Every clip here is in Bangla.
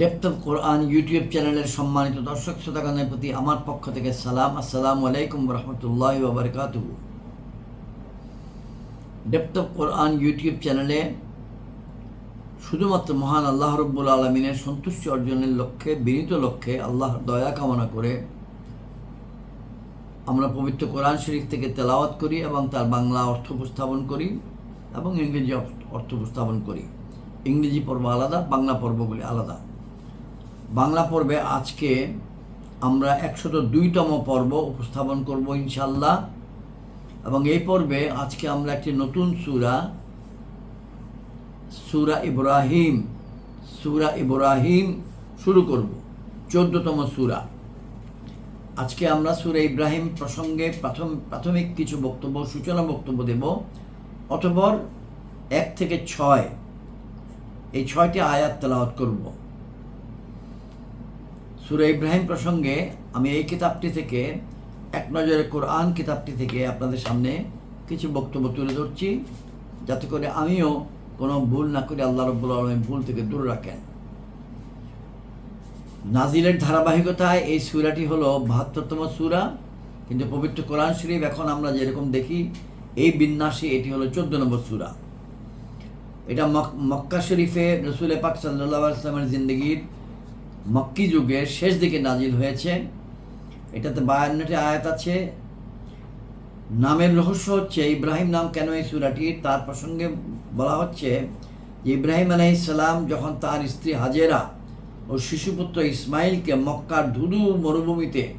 ডেপথ অফ কোরআন ইউটিউব চ্যানেলের সম্মানিত দর্শক শ্রোতাগণের প্রতি আমার পক্ষ থেকে সালাম। আসসালামু আলাইকুম রহমতুল্লাহ ওবরকাত ডেপথ অফ কোরআন ইউটিউব চ্যানেলে শুধুমাত্র মহান আল্লাহ রব্বুল আলমিনের সন্তুষ্টি অর্জনের লক্ষ্যে, বিনীত লক্ষ্যে আল্লাহর দয়া কামনা করে আমরা পবিত্র কোরআন শরীফ থেকে তেলাওয়াত করি এবং তার বাংলা অর্থ উপস্থাপন করি এবং ইংরেজি অর্থ উপস্থাপন করি। ইংরেজি পর্ব আলাদা, বাংলা পর্বগুলি আলাদা। বাংলা পর্বে আজকে আমরা একশত দুইতম পর্ব উপস্থাপন করব ইনশাল্লাহ এবং এই পর্বে আজকে আমরা একটি নতুন সুরা সুরা ইব্রাহিম সুরা ইব্রাহিম শুরু করব, চোদ্দতম সুরা। আজকে আমরা সুরা ইব্রাহিম প্রসঙ্গে প্রথম, প্রাথমিক কিছু বক্তব্য, সূচনা বক্তব্য দেব, অতপর এক থেকে ছয়, এই ছয়টি আয়াত তেলাওয়াত করব। সুরা ইব্রাহিম প্রসঙ্গে আমি এই কিতাবটি থেকে, এক নজরে কোরআন কিতাবটি থেকে আপনাদের সামনে কিছু বক্তব্য তুলে ধরছি, যাতে করে আমিও কোনো ভুল না করে আল্লাহ রব্বুল আলমের ভুল থেকে দূরে রাখেন। নাজিলের ধারাবাহিকতায় এই সুরাটি হলো বাহাত্তরতম সুরা, কিন্তু পবিত্র কোরআন শরীফ এখন আমরা যেরকম দেখি, এই বিন্যাসে এটি হলো চোদ্দ নম্বর সুরা। এটা মক্কা শরীফে রসুল পাক সাল্লাহ আসলামের জিন্দগির মক্কি যুগের শেষ দিকে নাজিল হয়েছে। এটাতে বায়ান্নটি আয়াত আছে। নামের রহস্য হচ্ছে, ইব্রাহিম নাম কেন এই সুরাটির তার প্রসঙ্গে বলা হচ্ছে যে, ইব্রাহিম আলাইসাল্লাম যখন তার স্ত্রী হাজেরা ও শিশুপুত্র ইসমাইলকে মক্কার ধুধু মরুভূমিতে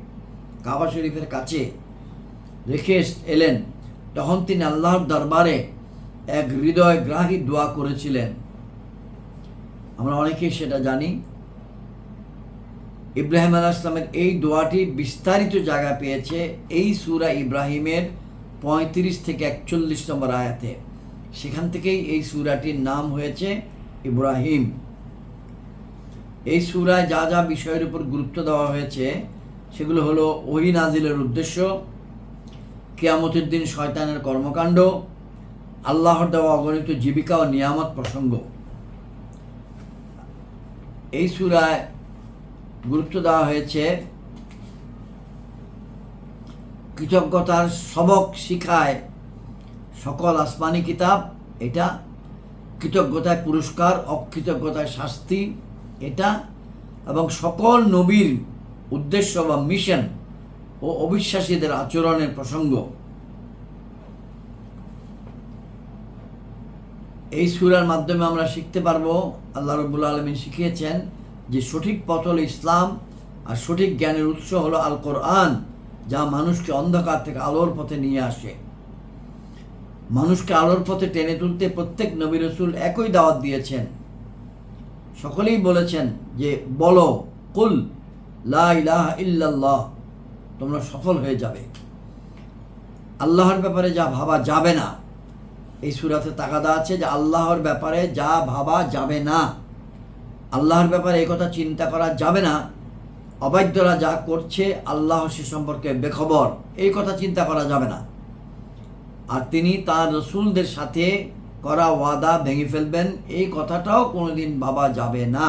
কাবা শরীফের কাছে রেখে এলেন, তখন তিনি আল্লাহর দরবারে এক হৃদয় গ্রাহী দোয়া করেছিলেন। আমরা অনেকেই সেটা জানি। ইব্রাহিম আলাহ ইসলামের এই দোয়াটি বিস্তারিত জায়গা পেয়েছে এই সুরা ইব্রাহিমের পঁয়ত্রিশ থেকে একচল্লিশ নম্বর আয়াতে। সেখান থেকেই এই সুরাটির নাম হয়েছে ইব্রাহিম। এই সুরায় যা যা বিষয়ের উপর গুরুত্ব দেওয়া হয়েছে, সেগুলো হলো ওহি নাজিলের উদ্দেশ্য, কেয়ামতের দিন শয়তানের কর্মকাণ্ড, আল্লাহর দেওয়া অগণিত জীবিকা ও নিয়ামত প্রসঙ্গ। এই সুরায় গুরুত্ব দেওয়া হয়েছে। কৃতজ্ঞতার সবক শিখায় সকল আসমানি কিতাব। এটা কৃতজ্ঞতায় পুরস্কার, অকৃতজ্ঞতায় শাস্তি। এটা এবং সকল নবীর উদ্দেশ্য বা মিশন ও অবিশ্বাসীদের আচরণের প্রসঙ্গ। এই সুরার মাধ্যমে আমরা শিখতে পারব, আল্লাহ রবুল আলমী শিখিয়েছেন যে সঠিক পথ হলো ইসলাম আর সঠিক জ্ঞানের উৎস হলো আল কোরআন যা মানুষকে অন্ধকার থেকে আলোর পথে নিয়ে আসে। মানুষকে আলোর পথে টেনে তুলতে প্রত্যেক নবী রসুল একই দাওয়াত দিয়েছেন। সকলেই বলেছেন যে, বলো, কুল, লা ইল্লাল্লাহ, তোমরা সফল হয়ে যাবে। আল্লাহর ব্যাপারে যা ভাবা যাবে না। এই সুরাতে তাকাদা আছে যে, আল্লাহর ব্যাপারে যা ভাবা যাবে না। আল্লাহর ব্যাপারে এই কথা চিন্তা করা যাবে না। অবাধ্যরা যা করছে আল্লাহ সে সম্পর্কে বেখবর, এই কথা চিন্তা করা যাবে না। আর তিনি তার রসুলদের সাথে করা ওয়াদা ভেঙে ফেলবেন, এই কথাটাও কোনোদিন ভাবা যাবে না।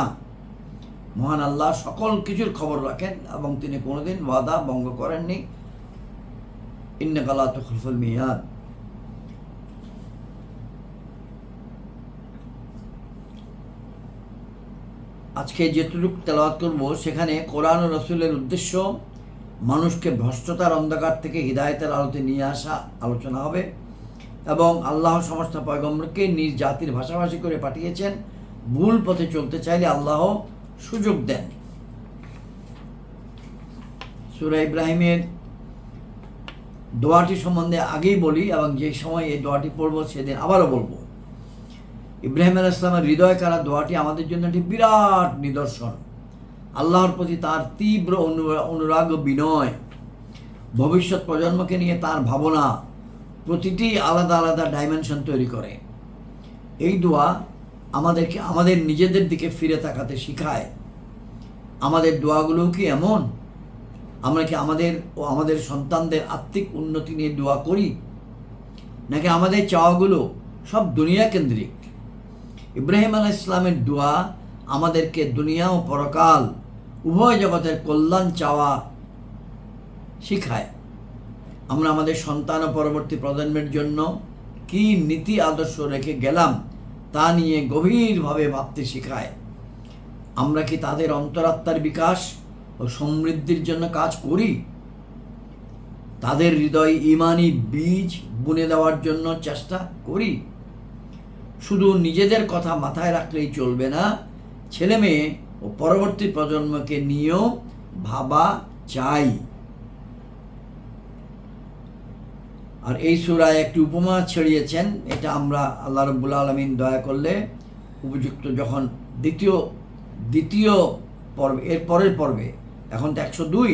মহান আল্লাহ সকল কিছুর খবর রাখেন এবং তিনি কোনোদিন ওয়াদা ভঙ্গ করেননি। ইন্নকালা তুখলফুল মিয়াদ। আজকে যেটুকু তেলাওয়াত করব, সেখানে কোরআন ও রসুলের উদ্দেশ্য, মানুষকে ভ্রষ্টতার অন্ধকার থেকে হৃদায়তের আলোতে নিয়ে আসা আলোচনা হবে এবং আল্লাহ সমস্ত পয়গম্বরকে নিজ জাতির ভাষাভাষী করে পাঠিয়েছেন। ভুল পথে চলতে চাইলে আল্লাহ সুযোগ দেন। সুরা ইব্রাহিমের দোয়াটি সম্বন্ধে আগেই বলি এবং যে সময় এই দোয়াটি পড়ব, সেদিন আবারও বলব। ইব্রাহিম আল ইসলামের হৃদয় কারা দোয়াটি আমাদের জন্য একটি বিরাট নিদর্শন। আল্লাহর প্রতি তার তীব্র অনুরাগ বিনয়। ভবিষ্যৎ প্রজন্মকে নিয়ে তার ভাবনা প্রতিটি আলাদা আলাদা ডাইমেনশন তৈরি করে। এই দোয়া আমাদেরকে, আমাদের নিজেদের দিকে ফিরে তাকাতে শিখায়। আমাদের দোয়াগুলো কি এমন? আমরা কি আমাদের ও আমাদের সন্তানদের আত্মিক উন্নতি নিয়ে দোয়া করি? নাকি আমাদের চাওয়াগুলো সব দুনিয়া কেন্দ্রিক? ইব্রাহিম আলাহ ইসলামের দোয়া আমাদেরকে দুনিয়া ও পরকাল, উভয় জগতের কল্যাণ চাওয়া শিখায়। আমরা আমাদের সন্তান ও পরবর্তী প্রজন্মের জন্য কি নীতি আদর্শ রেখে গেলাম তা নিয়ে গভীরভাবে ভাবতে শেখায়। আমরা কি তাদের অন্তরাত্মার বিকাশ ও সমৃদ্ধির জন্য কাজ করি? তাদের হৃদয় ইমানি বীজ বুনে দেওয়ার জন্য চেষ্টা করি? শুধু নিজেদের কথা মাথায় রাখলেই চলবে না। ছেলে মেয়ে ও পরবর্তী প্রজন্মকে নিয়েও ভাবা চাই আর এই সুরায় একটি উপমা ছড়িয়েছেন, এটা আমরা আল্লাহ রব্বুল আলমিন দয়া করলে উপযুক্ত যখন দ্বিতীয় দ্বিতীয় পর্বে, এর পরের পর্বে, এখন তো একশো দুই,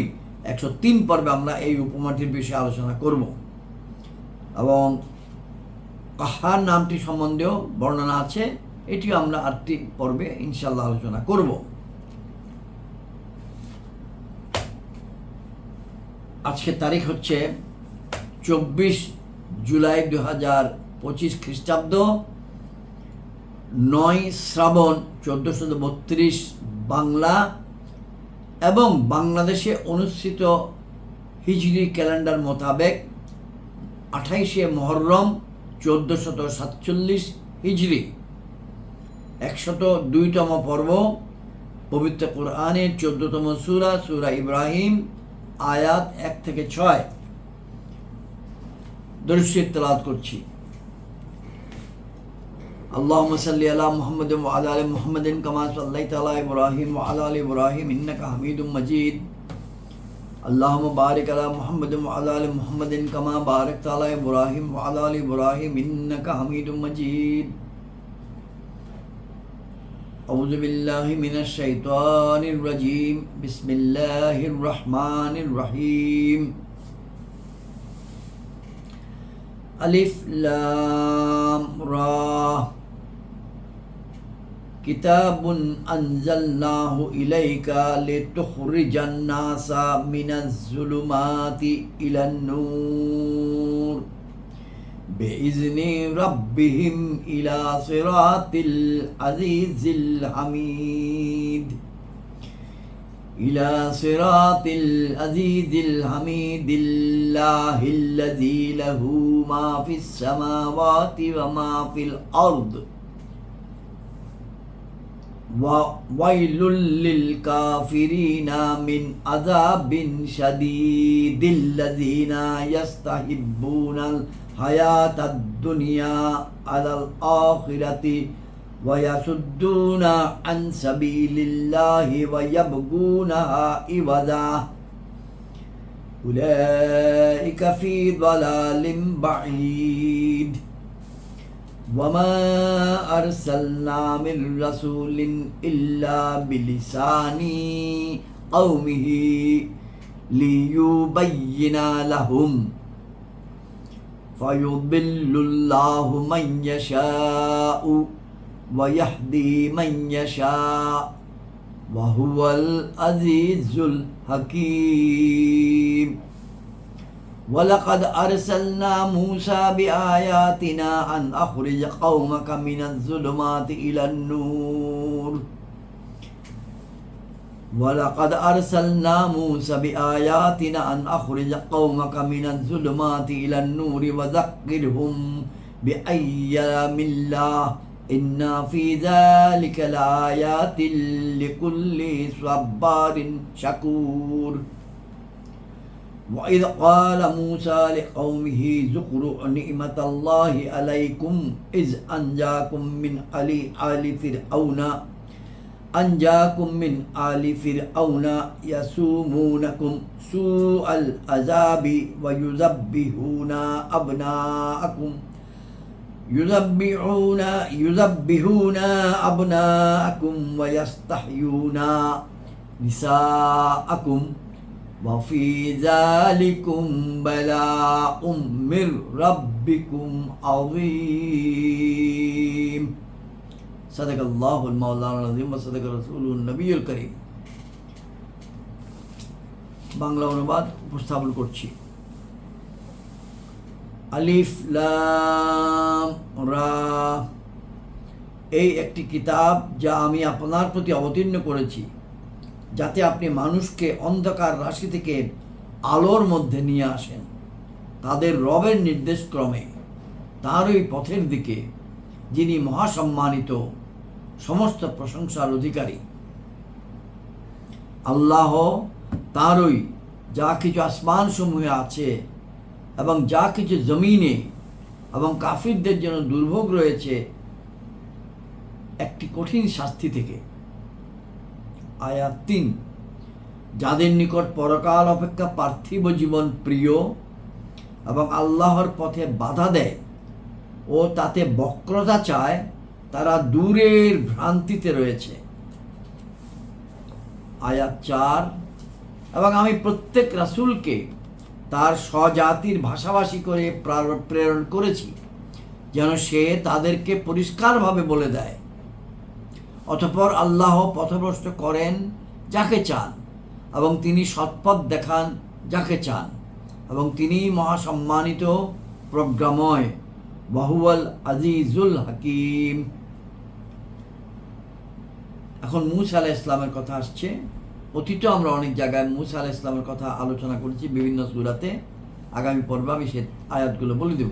একশো তিন পর্বে আমরা এই উপমাটির বিষয়ে আলোচনা করব। এবং কাহার নামটি সম্বন্ধেও বর্ণনা আছে, এটিও আমরা আটটি পর্বে ইনশাল্লাহ আলোচনা করব। আজকে তারিখ হচ্ছে চব্বিশ জুলাই দু হাজার পঁচিশ খ্রিস্টাব্দ, নয় শ্রাবণ চোদ্দোশো বত্রিশ বাংলা এবং বাংলাদেশে অনুষ্ঠিত হিজরি ক্যালেন্ডার মোতাবেক আঠাইশে মহরম চোদ্দোশত সাতচল্লিশ হিজরি একশত দুইতম পর্ব পবিত্র কোরআনের চোদ্দতম সুরা সুরা ইব্রাহিম আয়াত এক থেকে ছয় দর্শিত তেলাত করছি اللهم صل على محمد وعلى ال محمد كما صليت على ابراهيم وعلى ال ابراهيم انك حميد مجيد اللهم بارك على محمد وعلى ال محمد كما باركت على ابراهيم وعلى ال ابراهيم انك حميد مجيد أعوذ بالله من الشيطان الرجيم بسم الله الرحمن الرحيم ألف لام را كتاب أنزلناه إليك لتخرج الناس من الظلمات إلى النور. بإذن ربهم إلى صراط العزيز الحميد. إلى صراط العزيز الحميد الله الذي له ما في السماوات وما في الأرض. وويل للكافرين من عذاب شديد الذين يستحبون الحياة الدنيا على الآخرة ويصدون عن سبيل الله ويبغونها عوجا أولئك في ضلال بعيد وما أرسلنا من رسول إلا بلسان قومه ليبين لهم فيضل الله من يشاء ويهدي من يشاء وهو العزيز الحكيم ولقد أرسلنا موسى بآياتنا أن أخرج قومك من الظلمات إلى النور. ولقد أرسلنا موسى بآياتنا أن أخرج قومك من الظلمات إلى النور وذكرهم بأيام الله. إن في ذلك لآيات لكل صبار شكور. وإذ قال موسى لقومه ذكروا نعمة الله عليكم إذ أنجاكم من آل آل فرعون أنجاكم من آل فرعون يسومونكم سوء العذاب ويذبحون أبناءكم يذبحون يذبحون أبناءكم ويستحيون نساءكم وفي ذلكم بلاء من ربكم عظيم صدق الله المولانا العظيم وصدق رسوله النبي الكريم বাংলা অনুবাদ উপস্থাপন করছি আলিফ লাম রা এই একটি কিতাব যা আমি আপনার প্রতি অবতীর্ণ করেছি যাতে আপনি মানুষকে অন্ধকার রাশি থেকে আলোর মধ্যে নিয়ে আসেন। তাদের রবের নির্দেশ ক্রমে তারই পথের দিকে, যিনি মহাসম্মানিত সমস্ত প্রশংসার অধিকারী। আল্লাহ তারই যা কিছু আসমান সমূহে আছে এবং যা কিছু জমিনে এবং কাফিরদের জন্য দুর্ভোগ রয়েছে, একটি কঠিন শাস্তি থেকে আয়াত তিন যাদের নিকট পরকাল অপেক্ষা পার্থিব জীবন প্রিয় এবং আল্লাহর পথে বাধা দেয় ও তাতে বক্রতা চায়, তারা দূরের ভ্রান্তিতে রয়েছে। আয়াত চার, এবং আমি প্রত্যেক রাসূলকে তার স্বজাতির ভাষাভাষী করে প্রার- প্রেরণ করেছি, যেন সে তাদেরকে পরিষ্কারভাবে বলে দেয়। অতঃপর আল্লাহ পথভ্রষ্ট করেন যাকে চান, এবং তিনি সৎপথ দেখান যাকে চান, এবং তিনি মহাসম্মানিত প্রজ্ঞাময় বাহুয়াল আজিজুল হাকিম। এখন মুসা আলাহ ইসলামের কথা আসছে। অতীত আমরা অনেক জায়গায় মুসা আলাহ ইসলামের কথা আলোচনা করেছি বিভিন্ন সুরাতে। আগামী পর্বে আমি সে আয়াতগুলো বলে দেব।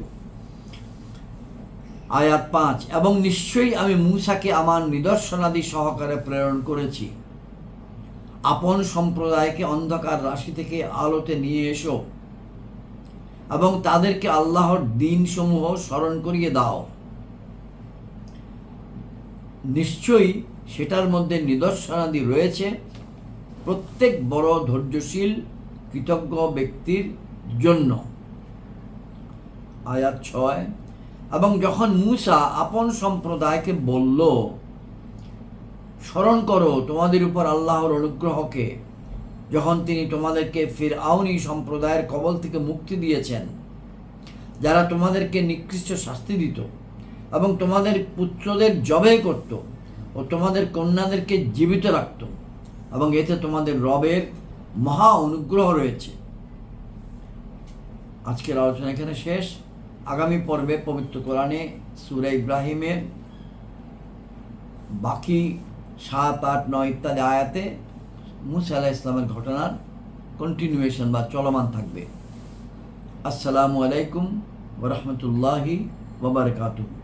আয়াত পাঁচ, এবং নিশ্চয়ই আমি মুসাকে আমার নিদর্শনাদি সহকারে প্রেরণ করেছি। আপন সম্প্রদায়কে অন্ধকার রাশি থেকে আলোতে নিয়ে এসো এবং তাদেরকে আল্লাহর দিনসমূহ স্মরণ করিয়ে দাও। নিশ্চয়ই সেটার মধ্যে নিদর্শনাদি রয়েছে। প্রত্যেক বড় ধৈর্যশীল, কৃতজ্ঞ ব্যক্তির জন্য। আয়াত ছয় এবং যখন মূসা আপন সম্প্রদায়কে বলল, স্মরণ করো তোমাদের উপর আল্লাহর অনুগ্রহকে। যখন তিনি তোমাদেরকে ফির আউনি সম্প্রদায়ের কবল থেকে মুক্তি দিয়েছেন, যারা তোমাদেরকে নিকৃষ্ট শাস্তি দিত এবং তোমাদের পুত্রদের জবে করত ও তোমাদের কন্যাদেরকে জীবিত রাখত এবং এতে তোমাদের রবের মহা অনুগ্রহ রয়েছে। আজকের আলোচনা এখানে শেষ। আগামী পর্বে পবিত্র কোরআনে সুরে ইব্রাহিমের বাকি সাত, আট, নয় ইত্যাদি আয়াতে মুসা আলাহ ইসলামের ঘটনার কন্টিনিউয়েশন বা চলমান থাকবে। আসসালামু আলাইকুম ওরহমতুল্লাহি ওবরকাতুহ